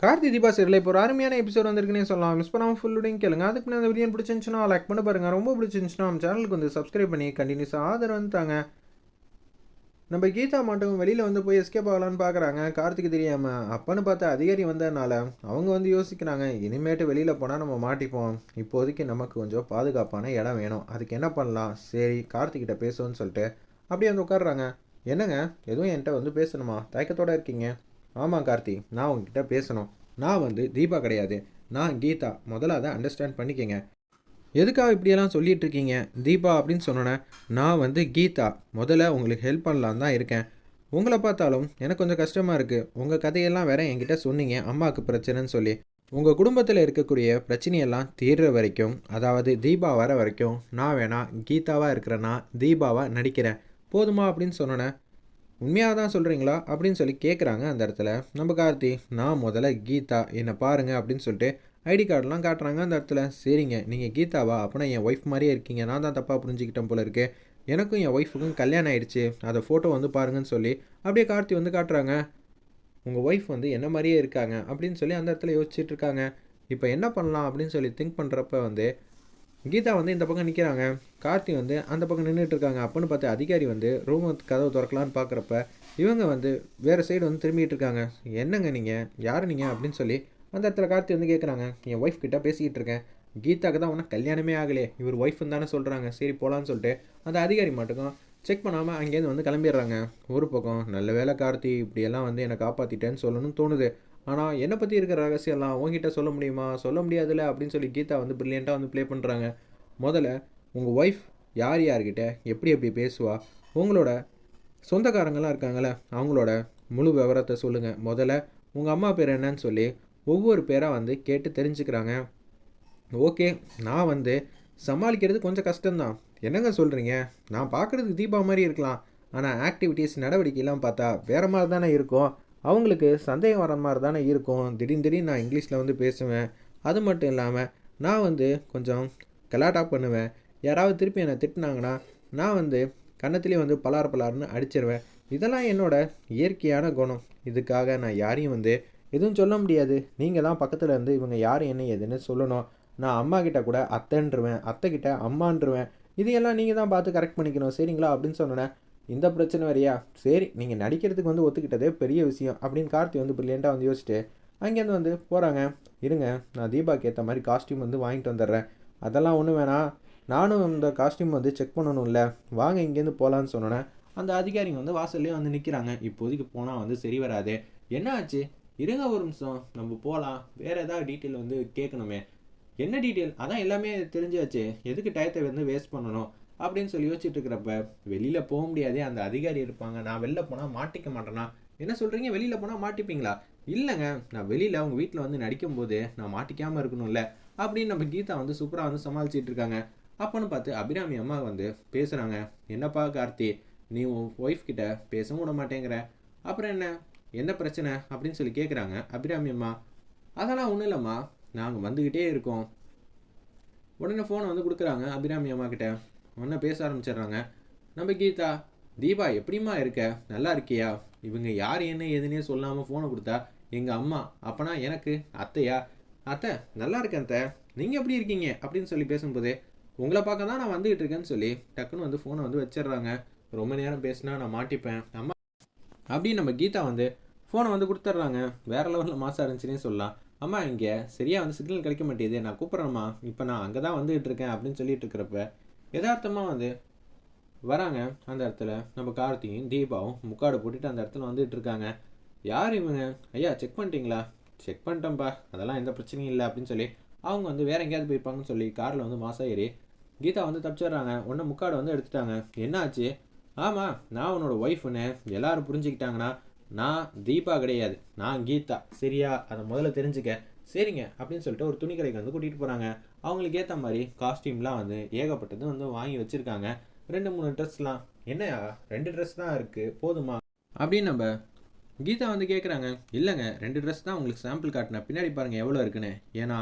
கார்த்தி தீபா சரியில் இப்போ ஒரு அருமையான எபிசோட் வந்திருக்குன்னே சொல்லலாம். மிஸ் பண்ணாமல் ஃபுல்லுடையும் கேளுங்க. அதுக்கு நான் அந்த வீடியோ பிடிச்சிருந்துச்சுன்னா லைக் பண்ண பாருங்க. ரொம்ப பிடிச்சிருந்துச்சுன்னா நம்ம சேனலுக்கு வந்து சப்ஸ்கிரைப் பண்ணி கண்டினியூஸாக ஆதரவு வந்துட்டாங்க நம்ம கீதா மட்டும் வெளியில் வந்து போய் எஸ்கேப் ஆகலான்னு பார்க்குறாங்க கார்த்திக்கு தெரியாமல் அப்பன்னு பார்த்த அதிகாரி வந்ததுனால அவங்க வந்து யோசிக்கிறாங்க. இனிமேட்டு வெளியில் போனால் நம்ம மாட்டிப்போம். இப்போதைக்கு நமக்கு கொஞ்சம் பாதுகாப்பான இடம் வேணும். அதுக்கு என்ன பண்ணலாம்? சரி கார்த்திக்கிட்ட பேசுவோன்னு சொல்லிட்டு அப்படியே வந்து உட்காடுறாங்க என்னங்க? எதுவும் என்கிட்ட வந்து பேசணுமா? தயக்கத்தோடு இருக்கீங்க. ஆமாம் கார்த்தி. நான் உங்ககிட்ட பேசணும். நான் வந்து தீபா கிடையாது. நான் கீதா. முதல்ல அதை அண்டர்ஸ்டாண்ட் பண்ணிக்கங்க. எதுக்காக இப்படியெல்லாம் சொல்லிட்டு இருக்கீங்க? தீபா அப்படின்னு சொன்னோன்னே நான் வந்து கீதா. முதல்ல உங்களுக்கு ஹெல்ப் பண்ணலான் தான் இருக்கேன். உங்களை பார்த்தாலும் எனக்கு கொஞ்சம் கஷ்டமாக இருக்குது உங்கள் கதையெல்லாம் வேற என்கிட்ட சொன்னீங்க. அம்மாவுக்கு பிரச்சனைன்னு சொல்லி. உங்கள் குடும்பத்தில் இருக்கக்கூடிய பிரச்சனையெல்லாம் தீர்ற வரைக்கும் அதாவது தீபா வர வரைக்கும் நான் வேணா கீதாவாக இருக்கிறேன்னா தீபாவாக நடிக்கிறேன். போதுமா அப்படின்னு சொன்னோன்னே உண்மையாக தான் சொல்கிறீங்களா அப்படின்னு சொல்லி கேட்குறாங்க அந்த இடத்துல. நம்ம கார்த்தி நான் முதல்ல கீதா என்னை பாருங்கள் அப்படின்னு சொல்லிட்டு ஐடி கார்டெலாம் காட்டுறாங்க அந்த இடத்துல. சரிங்க நீங்கள் கீதாவா? அப்போனா என் ஒய்ஃப் மாதிரியே இருக்கீங்க. நான் தான் தப்பாக புரிஞ்சுக்கிட்டேன் போல இருக்கு. எனக்கும் என் ஒய்ஃபுக்கும் கல்யாணம் ஆயிடுச்சு. அதை ஃபோட்டோ வந்து பாருங்கன்னு சொல்லி அப்படியே கார்த்தி வந்து காட்டுறாங்க. உங்கள் ஒய்ஃப் வந்து என்ன மாதிரியே இருக்காங்க அப்படின்னு சொல்லி அந்த இடத்துல யோசிச்சுட்டு இருக்காங்க. இப்போ என்ன பண்ணலாம் அப்படின்னு சொல்லி திங்க் பண்ணுறப்ப வந்து கீதா வந்து இந்த பக்கம் நிற்கிறாங்க கார்த்தி வந்து அந்த பக்கம் நின்றுட்டு இருக்காங்க அப்போன்னு பார்த்து அதிகாரி வந்து ரூம் கதவு திறக்கலான்னு பார்க்குறப்ப இவங்க வந்து வேறு சைடு வந்து திரும்பிட்டு இருக்காங்க என்னங்க நீங்கள் யார் நீங்கள் அப்படின்னு சொல்லி அந்த இடத்துல கார்த்தி வந்து கேட்குறாங்க என் ஒய்ஃப் கிட்டே பேசிக்கிட்டு இருக்கேன். கீதாக்கு தான் ஒன்றும் கல்யாணமே ஆகலையே. இவர் ஒய்ஃப்னு தானே சொல்கிறாங்க சரி போகலான்னு சொல்லிட்டு அந்த அதிகாரி மட்டுக்கும் செக் பண்ணாமல் அங்கேருந்து வந்து கிளம்பிடுறாங்க. ஒரு பக்கம் நல்ல வேலை கார்த்தி இப்படியெல்லாம் வந்து என்னை காப்பாற்றிட்டேன்னு சொல்லணும்னு தோணுது. ஆனால் என்னை பற்றி இருக்கிற ரகசியம்லாம் உங்ககிட்ட சொல்ல முடியுமா? சொல்ல முடியாதுல்ல? அப்படின்னு சொல்லி கீதா வந்து ப்ரில்லியண்ட்டாக வந்து ப்ளே பண்ணுறாங்க முதல்ல உங்கள் ஒய்ஃப் யார் யார்கிட்ட எப்படி எப்படி பேசுவா? உங்களோட சொந்தக்காரங்களாம் இருக்காங்களே அவங்களோட முழு விவரத்தை சொல்லுங்கள் முதல்ல உங்கள் அம்மா பேர் என்னன்னு சொல்லி ஒவ்வொரு பேராக வந்து கேட்டு தெரிஞ்சுக்கிறாங்க. ஓகே நான் வந்து சமாளிக்கிறது கொஞ்சம் கஷ்டம்தான். என்னங்க சொல்கிறீங்க நான் பார்க்குறதுக்கு தீபா மாதிரி இருக்கலாம். ஆனால் ஆக்டிவிட்டீஸ் நடவடிக்கைலாம் பார்த்தா வேறு மாதிரி தானே இருக்கும். அவங்களுக்கு சந்தேகம் வர மாதிரி தானே இருக்கும். திடீர்னு திடீர்னு நான் இங்கிலீஷில் வந்து பேசுவேன். அது மட்டும் இல்லாமல் நான் வந்து கொஞ்சம் கலாட்டா பண்ணுவேன். யாராவது திருப்பி என்னை திட்டினாங்கன்னா நான் வந்து கன்னத்துலேயே வந்து பலார் பலார்னு அடிச்சிருவேன். இதெல்லாம் என்னோடய இயற்கையான குணம். இதுக்காக நான் யாரையும் வந்து எதுவும் சொல்ல முடியாது. நீங்கள் தான் பக்கத்தில் இருந்து இவங்க யார் என்ன ஏதுன்னு சொல்லணும். நான் அம்மா கிட்ட கூட அத்தைன்றுவேன். அத்தை கிட்ட அம்மான்றுவேன். இதையெல்லாம் நீங்கள் தான் பார்த்து கரெக்ட் பண்ணிக்கணும். சரிங்களா? அப்படின்னு சொன்னேன் இந்த பிரச்சனை வரையா? சரி நீங்கள் நடிக்கிறதுக்கு வந்து ஒத்துக்கிட்டதே பெரிய விஷயம் அப்படின்னு கார்த்தி வந்து பிரில்லியண்ட்டாக வந்து யோசிச்சுட்டு அங்கேருந்து வந்து போகிறாங்க இருங்க நான் தீபாக்கு ஏற்ற மாதிரி காஸ்டியூம் வந்து வாங்கிட்டு வந்துடுறேன். அதெல்லாம் ஒன்றும் வேணாம். நானும் இந்த காஸ்டியூம் வந்து செக் பண்ணணும்ல. வாங்க இங்கேருந்து போகலான்னு சொன்னோன்னே அந்த அதிகாரிங்க வந்து வாசல்லே வந்து நிற்கிறாங்க இப்போதைக்கு போனால் வந்து சரி வராது. என்ன ஆச்சு இருங்க ஒரு நிமிஷம். நம்ம போகலாம் வேறு ஏதாவது டீட்டெயில் வந்து கேட்கணுமே. என்ன டீட்டெயில் அதான் எல்லாமே தெரிஞ்சாச்சு. எதுக்கு டயத்தை வந்து வேஸ்ட் பண்ணணும்? அப்படின்னு சொல்லி யோசிச்சுட்டு இருக்கிறப்ப வெளியில் போக முடியாதே அந்த அதிகாரி இருப்பாங்க. நான் வெளில போனால் மாட்டிக்க மாட்டேனா? என்ன சொல்கிறீங்க வெளியில் போனால் மாட்டிப்பீங்களா? இல்லைங்க. நான் வெளியில் அவங்க வீட்டில் வந்து நடிக்கும்போது நான் மாட்டிக்காமல் இருக்கணும்ல அப்படின்னு நம்ம கீதா வந்து சூப்பராக வந்து சமாளிச்சிட்டு இருக்காங்க அப்போன்னு பார்த்து அபிராமி அம்மா வந்து பேசுகிறாங்க என்னப்பா கார்த்தி? நீ உன் ஒய்ஃப் கிட்ட பேசவும் விட மாட்டேங்கிற. அப்புறம் என்ன? என்ன பிரச்சனை? அப்படின்னு சொல்லி கேட்குறாங்க அபிராமி அம்மா. அதெல்லாம் ஒன்றும் இல்லைம்மா. நாங்கள் வந்துக்கிட்டே இருக்கோம். உடனே ஃபோனை வந்து கொடுக்குறாங்க அபிராமி அம்மா கிட்ட. உடனே பேச ஆரம்பிச்சிடுறாங்க. நம்ம கீதா தீபா எப்படிம்மா இருக்க? நல்லா இருக்கியா? இவங்க யார் என்ன ஏதுன்னே சொல்லாமல் ஃபோனை கொடுத்தா எங்கள் அம்மா அப்பனா எனக்கு அத்தையா? அத்தை நல்லா இருக்கேன் அத்தை. நீங்கள் எப்படி இருக்கீங்க? அப்படின்னு சொல்லி பேசும்போதே உங்களை பார்க்க தான் நான் வந்துகிட்டு இருக்கேன்னு சொல்லி டக்குன்னு வந்து ஃபோனை வந்து வச்சிடுறாங்க. ரொம்ப நேரம் பேசினா நான் மாட்டிப்பேன். அம்மா அப்படின்னு நம்ம கீதா வந்து ஃபோனை வந்து கொடுத்துட்றாங்க. வேற லெவலில் மாசம் இருந்துச்சுன்னே சொல்லலாம். அம்மா இங்கே சரியாக வந்து சிக்னல் கிடைக்க மாட்டேது நான் கூப்பிட்றேம்மா இப்போ நான் அங்கே தான் வந்துகிட்டு இருக்கேன் அப்படின்னு சொல்லிட்டு இருக்கிறப்ப யதார்த்தமாக வந்து வராங்க அந்த இடத்துல. நம்ம கார்த்தியும் தீபாவும் முக்காடு போட்டுட்டு அந்த இடத்துல வந்துட்டு இருக்காங்க. யார் இவங்க? ஐயா செக் பண்ணிட்டீங்களா? செக் பண்ணிட்டேன்ப்பா அதெல்லாம் எந்த பிரச்சனையும் இல்லை அப்படின்னு சொல்லி அவங்க வந்து வேற எங்கேயாவது போயிருப்பாங்கன்னு சொல்லி காரில் வந்து மாசா ஏறி கீதா வந்து தப்பிச்சிடுறாங்க. ஒன்று முக்காடு வந்து எடுத்துட்டாங்க. என்னாச்சு? ஆமாம் நான் உன்னோட ஒய்ஃப்னு எல்லாரும் புரிஞ்சுக்கிட்டாங்கன்னா நான் தீபா கிடையாது. நான் கீதா. சரியா? அதை முதல்ல தெரிஞ்சுக்க. சரிங்க அப்படின்னு சொல்லிட்டு ஒரு துணி கடைக்கு வந்து கூட்டிகிட்டு போகிறாங்க அவங்களுக்கு ஏற்ற மாதிரி காஸ்டியூம்லாம் வந்து ஏகப்பட்டது வந்து வாங்கி வச்சுருக்காங்க. ரெண்டு மூணு ட்ரெஸ்லாம் என்னையா ரெண்டு ட்ரெஸ் தான் இருக்குது போதுமா? அப்படின்னு நம்ம கீதா வந்து கேட்குறாங்க இல்லைங்க ரெண்டு ட்ரெஸ் தான் உங்களுக்கு சாம்பிள் காட்டினேன். பின்னாடி பாருங்கள் எவ்வளோ இருக்குன்னு. ஏன்னா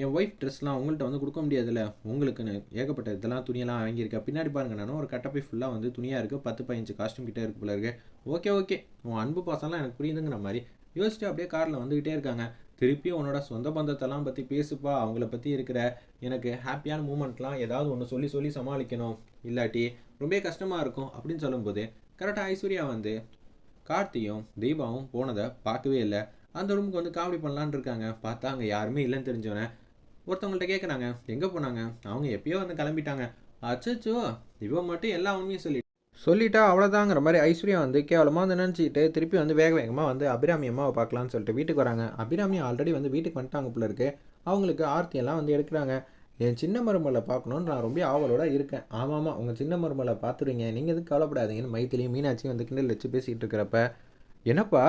என் ஒய்ஃப் ட்ரெஸ்லாம் உங்கள்கிட்ட வந்து கொடுக்க முடியாதுல்ல. உங்களுக்குன்னு ஏகப்பட்ட இதெல்லாம் துணியெல்லாம் வாங்கியிருக்கேன் பின்னாடி பாருங்க நானும் ஒரு கட்டப்பை ஃபுல்லாக வந்து துணியாக இருக்குது பத்து பதினஞ்சு காஸ்ட்யூம் கிட்டே இருக்கு போல இருக்கு. Okay okay. உன் அன்பு பாசம்லாம் எனக்கு புரியுதுங்கிற மாதிரி யோசிச்சுட்டு அப்படியே காரில் வந்துக்கிட்டே இருக்காங்க. திருப்பி உன்னோட சொந்த பந்தத்தெல்லாம் பற்றி பேசுப்பா அவங்கள பற்றி இருக்கிற எனக்கு ஹாப்பியான மூமெண்ட்லாம் ஏதாவது ஒன்று சொல்லி சொல்லி சமாளிக்கணும். இல்லாட்டி ரொம்ப கஷ்டமாக இருக்கும் அப்படின்னு சொல்லும்போது கரெக்டாக ஐஸ்வர்யா வந்து கார்த்தியும் தீபாவும் போனதை பார்க்கவே இல்லை. அந்த ரூமுக்கு வந்து காமெடி பண்ணலான்னு இருக்காங்க. பார்த்தா அங்கே யாருமே இல்லைன்னு தெரிஞ்சவனே ஒருத்தவங்கள்ட்ட கேட்குறாங்க எங்கே போனாங்க? அவங்க எப்பயோ வந்து கிளம்பிட்டாங்க. அச்சோ இவன் மட்டும் எல்லா உண்மையும் சொல்லி சொல்லிட்டா அவ்வளோதாங்கிற மாதிரி ஐஸ்வர்யா வந்து கேவலமாக வந்து நினச்சிக்கிட்டு திருப்பி வந்து வேக வேகமாக வந்து அபிராமி அம்மாவை பார்க்கலான்னு சொல்லிட்டு வீட்டுக்கு வராங்க. அபிராமி ஆல்ரெடி வந்து வீட்டுக்கு வந்துட்டாங்க போல இருக்கு. அவங்களுக்கு ஆர்த்தியெல்லாம் வந்து எடுக்கிறாங்க. என் சின்ன மருமலை பார்க்கணுன்னு நான் ரொம்ப ஆவலோட இருக்கேன். ஆமாம் உங்கள் சின்ன மருமலை பார்த்துருங்க நீங்கள் எதுவும் கவலைப்படாதீங்கன்னு மைத்திலையும் மீனாட்சியும் வந்து கிண்டல் வச்சு பேசிகிட்டு இருக்கிறப்ப என்னப்பா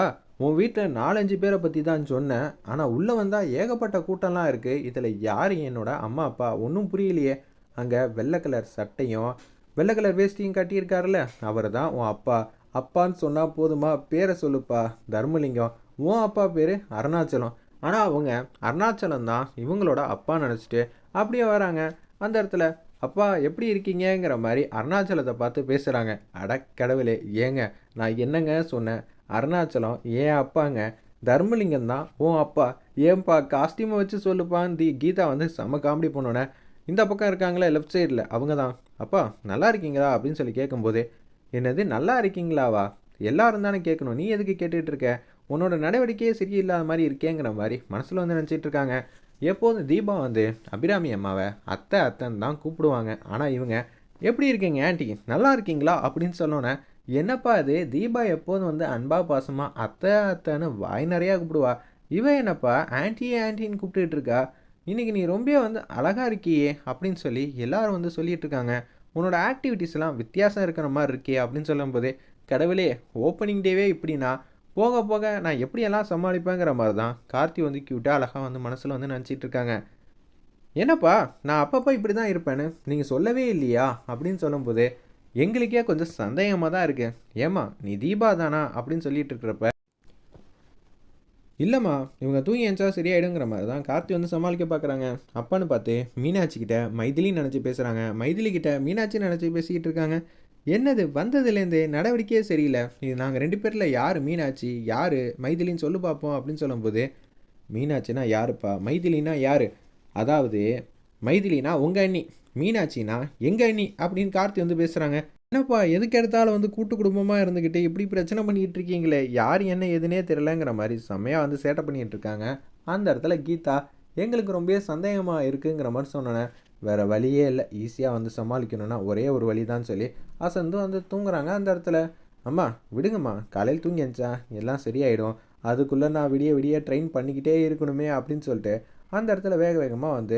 உன் வீட்டில் நாலஞ்சு பேரை பற்றி தான் சொன்னேன். ஆனால் உள்ளே வந்தால் ஏகப்பட்ட கூட்டம்லாம் இருக்குது இதில் யார் என்னோட அம்மா அப்பா? ஒன்றும் புரியலையே. அங்கே வெள்ளை கலர் சட்டையும் வெள்ளை கலர் வேஷ்டியும் கட்டியிருக்காருல்ல. அவர் தான் உன் அப்பா. அப்பான்னு சொன்னால் போதுமா? பேரை சொல்லுப்பா. தர்மலிங்கம். உன் அப்பா பேர் அருணாச்சலம். ஆனால் அவங்க அருணாச்சலம் தான் இவங்களோட அப்பா நினச்சிட்டு அப்படியே வராங்க. அந்த இடத்துல அப்பா எப்படி இருக்கீங்கங்கிற மாதிரி அருணாச்சலத்தை பார்த்து பேசுகிறாங்க அட கடவுளே ஏங்க நான் என்னங்க சொன்னேன்? அருணாச்சலம் ஏன் அப்பாங்க? தர்மலிங்கம் தான் உன் அப்பா. ஏன்பா காஸ்டியூமை வச்சு சொல்லுப்பான்னு தி கீதா வந்து செம்ம காமெடி பண்ணோன்னே இந்த பக்கம் இருக்காங்களே லெஃப்ட் சைடில் அவங்க தான் அப்பா நல்லா இருக்கீங்களா? அப்படின்னு சொல்லி கேட்கும்போதே என்னது நல்லா இருக்கீங்களாவா? எல்லாரும் தானே கேட்கணும் நீ எதுக்கு கேட்டுட்டு இருக்க? உன்னோட நடவடிக்கையே சரியில்லாத மாதிரி இருக்கேங்கிற மாதிரி மனசில் வந்து நினச்சிட்டு இருக்காங்க. எப்போதும் தீபா வந்து அபிராமி அம்மாவை அத்தை அத்தைன்னு தான் கூப்பிடுவாங்க. ஆனால் இவங்க எப்படி இருக்கீங்க ஆண்டி? நல்லா இருக்கீங்களா? அப்படின்னு சொன்னோன்னே என்னப்பா இது? தீபா எப்போதும் வந்து அன்பா பாசமாக அத்தை அத்தைன்னு வாய் நிறையா கூப்பிடுவா. இவன் என்னப்பா ஆன்ட்டி ஆன்டின்னு கூப்பிட்டுட்டு இருக்கா? இன்னைக்கு நீ ரொம்ப வந்து அழகாக இருக்கியே அப்படின்னு சொல்லி எல்லோரும் வந்து சொல்லிட்டு இருக்காங்க. உன்னோட ஆக்டிவிட்டீஸ்லாம் வித்தியாசம் இருக்கிற மாதிரி இருக்கே அப்படின்னு சொல்லும்போது கடவுளே ஓப்பனிங் டேவே இப்படின்னா போக போக நான் எப்படியெல்லாம் சமாளிப்பேங்கிற மாதிரி தான் கார்த்தி வந்து க்யூட்டாக அழகாக வந்து மனசில் வந்து நினச்சிட்டு இருக்காங்க. என்னப்பா நான் அப்பப்போ இப்படி தான் இருப்பேன்னு நீங்கள் சொல்லவே இல்லையா? அப்படின்னு சொல்லும்போது எங்களுக்கே கொஞ்சம் சந்தேகமாக தான் இருக்குது ஏம்மா நீ தீபா தானா? அப்படின்னு சொல்லிட்டு இருக்கிறப்ப இல்லைம்மா இவங்க தூங்கி எஞ்சா சரியாயிடுங்கிற மாதிரி தான் கார்த்தி வந்து சமாளிக்க பார்க்குறாங்க அப்பான்னு பார்த்து மீனாட்சி கிட்ட மைதிலி நினச்சி பேசுகிறாங்க மைதிலி கிட்ட மீனாட்சி நினச்சி பேசிக்கிட்டு இருக்காங்க. என்னது வந்ததுலேருந்து நடவடிக்கையே சரியில்லை. இது நாங்கள் ரெண்டு பேரில் யார் மீனாட்சி யார் மைதிலின்னு சொல்லு பார்ப்போம் அப்படின்னு சொல்லும்போது மீனாட்சினா யாருப்பா? மைதிலினா யார்? அதாவது மைதிலினா உங்கள் அண்ணி மீனாட்சினா எங்கள் அண்ணி? அப்படின்னு கார்த்தி வந்து பேசுகிறாங்க என்னப்பா எதுக்கு எடுத்தாலும் வந்து கூட்டு குடும்பமாக இருந்துக்கிட்டு இப்படி பிரச்சனை பண்ணிக்கிட்டு இருக்கீங்களே? யார் என்ன எதுனே தெரிலங்கிற மாதிரி செம்மையாக வந்து சேட்டை பண்ணிகிட்டு இருக்காங்க. அந்த இடத்துல கீதா எங்களுக்கு ரொம்ப சந்தேகமாக இருக்குங்கிற மாதிரி சொன்னேன் வேறு வழியே இல்லை. ஈஸியாக வந்து சமாளிக்கணும்னா ஒரே ஒரு வழி தான் சொல்லி அசந்து வந்து தூங்குறாங்க அந்த இடத்துல. அம்மா விடுங்கம்மா. காலையில் தூங்கி எழுந்தா எல்லாம் சரியாயிடும். அதுக்குள்ளே நான் விடிய விடிய ட்ரெயின் பண்ணிக்கிட்டே இருக்கணுமே அப்படின்னு சொல்லிட்டு அந்த இடத்துல வேக வேகமாக வந்து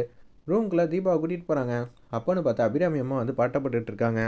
ரூம்குள்ளே தீபாவை கூட்டிகிட்டு போகிறாங்க அப்போன்னு பார்த்தா அபிராமி அம்மா வந்து பாட்டப்பட்டுட்ருக்காங்க